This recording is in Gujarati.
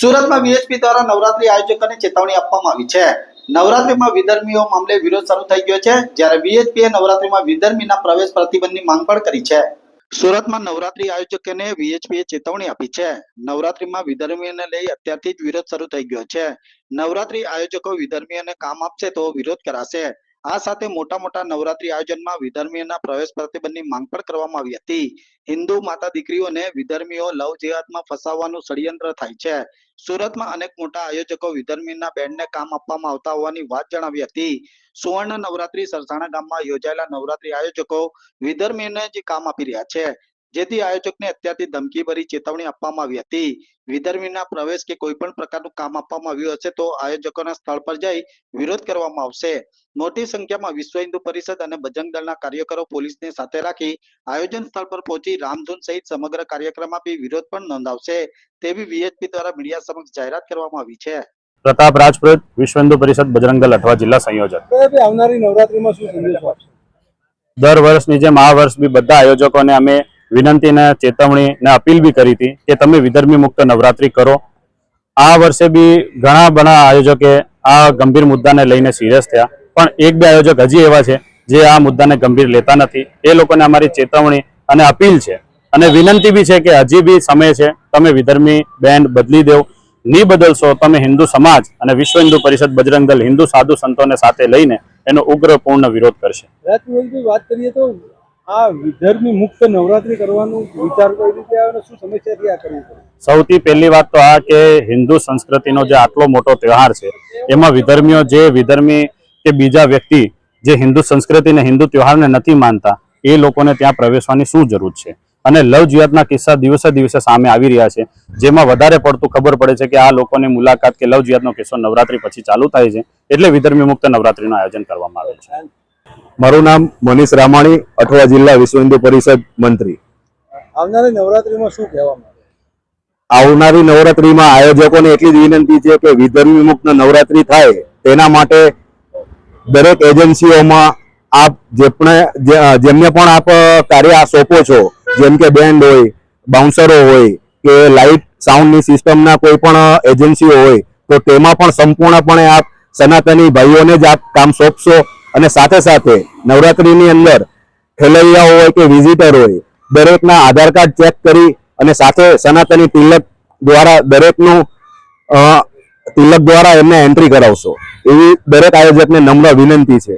સુરતમાં વીએચપી દ્વારા નવરાત્રી આયોજકોને ચેતવણી આપવામાં આવી છે. નવરાત્રીમાં વિધર્મીઓ મામલે વિરોધ શરૂ થઈ ગયો છે, જ્યારે વીએચપીએ નવરાત્રીમાં વિધર્મીના પ્રવેશ પ્રતિબંધની માંગ પણ કરી છે. સુરતમાં નવરાત્રી આયોજકોને વીએચપીએ ચેતવણી આપી છે. નવરાત્રીમાં વિધર્મીઓને લઈ અત્યારથી જ વિરોધ શરૂ થઈ ગયો છે. નવરાત્રી આયોજકો વિધર્મીઓને કામ આપશે તો વિરોધ કરાશે. આ સાથે મોટા મોટા નવરાત્રી આયોજનમાં વિધર્મીઓના પ્રવેશ પ્રતિબંધની માંગ પણ કરવામાં આવી હતી. હિન્દુ માતા દીકરીઓને વિધર્મીઓ લવ જેહાદમાં ફસાવવાનું ષડયંત્ર થાય છે. સુરતમાં અનેક મોટા આયોજકો વિધર્મીના બેન્ડને કામ આપવામાં આવતા હોવાની વાત જણાવી હતી. સુવર્ણ નવરાત્રી સરસાણા ગામમાં યોજાયેલા નવરાત્રી આયોજકો વિધર્મીને જ કામ આપી રહ્યા છે. જેથી આયોજકને અત્યારથી ધમકીભરી ચેતવણી આપવામાં આવી હતી. વિધર્મીના પ્રવેશ કે કોઈ પણ પ્રકારનું કામ આપવામાં આવ્યું હશે તો આયોજકોના સ્થળ પર જઈ વિરોધ કરવામાં આવશે. મોટી સંખ્યામાં વિશ્વ હિન્દુ પરિષદ અને બજરંગ દળના કાર્યકરો પોલીસને સાથે રાખી આયોજન સ્થળ પર પહોંચી રામધૂન સહિત સમગ્ર કાર્યક્રમ આપી વિરોધ પણ નોંધાવશે. તેવી વીએચપી દ્વારા મીડિયા સમક્ષ જાહેરાત કરવામાં આવી છે. પ્રતાપ રાજપુત વિશ્વ હિન્દુ પરિષદ બજરંગ દળ અઠવા જિલ્લા સંયોજક. આવનારી નવરાત્રીમાં શું સંદેશો આપશે? દર વર્ષની જેમ આ વર્ષ બી બધા આયોજકોને અમે વિનંતી ને ચેતવણી ને અપીલ બી કરી હતી કે તમે વિધર્મી મુક્ત નવરાત્રી કરો. આ વર્ષે બી ઘણા ઘણા આયોજકે આ ગંભીર મુદ્દાને લઈને સિરિયસ થયા. પણ એક બે આયોજક હજી એવા છે જે આ મુદ્દાને ગંભીર લેતા નથી. એ લોકોને અમારી ચેતવણી અને અપીલ છે. અને વિનંતી બી છે કે હજી બી સમય છે, તમે વિધર્મી બેન્ડ બદલી દેવ. નહીં બદલશો, તમે હિન્દુ સમાજ અને વિશ્વ હિન્દુ પરિષદ બજરંગ દળ હિન્દુ સાધુ સંતોને સાથે લઈને એનો ઉગ્રપૂર્ણ વિરોધ કરશે. વાત કરીએ તો આ વિદર્ભની મુક્ત નવરાત્રી કરવાનું વિચાર કઈ રીતે આવે અને શું સમસ્યાથી આ કરવું સૌથી પહેલી વાત તો આ કે હિન્દુ સંસ્કૃતિનો જે આટલો મોટો તહેવાર છે એમાં વિધર્મીઓ જે વિધર્મી કે બીજા વ્યક્તિ જે હિન્દુ સંસ્કૃતિ અને હિન્દુ તહેવારને નથી માનતા એ લોકોને ત્યાં પ્રવેશવાની શું જરૂર છે? અને લવ જિહાદના કિસ્સા દિવસે દિવસે સામે આવી રહ્યા છે જેમાં વધારે પડતું ખબર પડે છે કે આ લોકોની મુલાકાત કે લવ જિહાદનો કિસ્સો નવરાત્રી પછી ચાલુ થાય છે એટલે વિધર્મી મુક્ત નવરાત્રીનું આયોજન કરવામાં આવે છે. મારું નામ મનીષ રામાણી અઠવા જિલ્લા વિશ્વ હિન્દુ પરિષદ મંત્રી. આવનારી નવરાત્રીમાં શું કહેવા આવનારી નવરાત્રીમાં આયોજકોને એટલી જ વિનંતી છે કે વિધર્મી મુક્ત નવરાત્રી થાય તેના માટે દરેક એજન્સીઓમાં આપ જે પણ જેમને પણ આપ કાર્ય સોંપો છો જેમ કે બેન્ડ હોય બાઉન્સરો હોય કે લાઇટ સાઉન્ડની સિસ્ટમના કોઈ પણ એજન્સીઓ હોય તો તેમાં પણ સંપૂર્ણપણે આપ સનાતની ભાઈઓને જ આપ કામ સોંપશો. અને સાથે સાથે નવરાત્રીની અંદર ખેલૈયાઓ હોય કે વિઝિટર હોય, દરેકના આધાર કાર્ડ ચેક કરી અને સાથે સનાતની તિલક દ્વારા દરેકનું તિલક દ્વારા એમને એન્ટ્રી કરાવશો. એવી દરેક આયોજકને નમ્ર વિનંતી છે.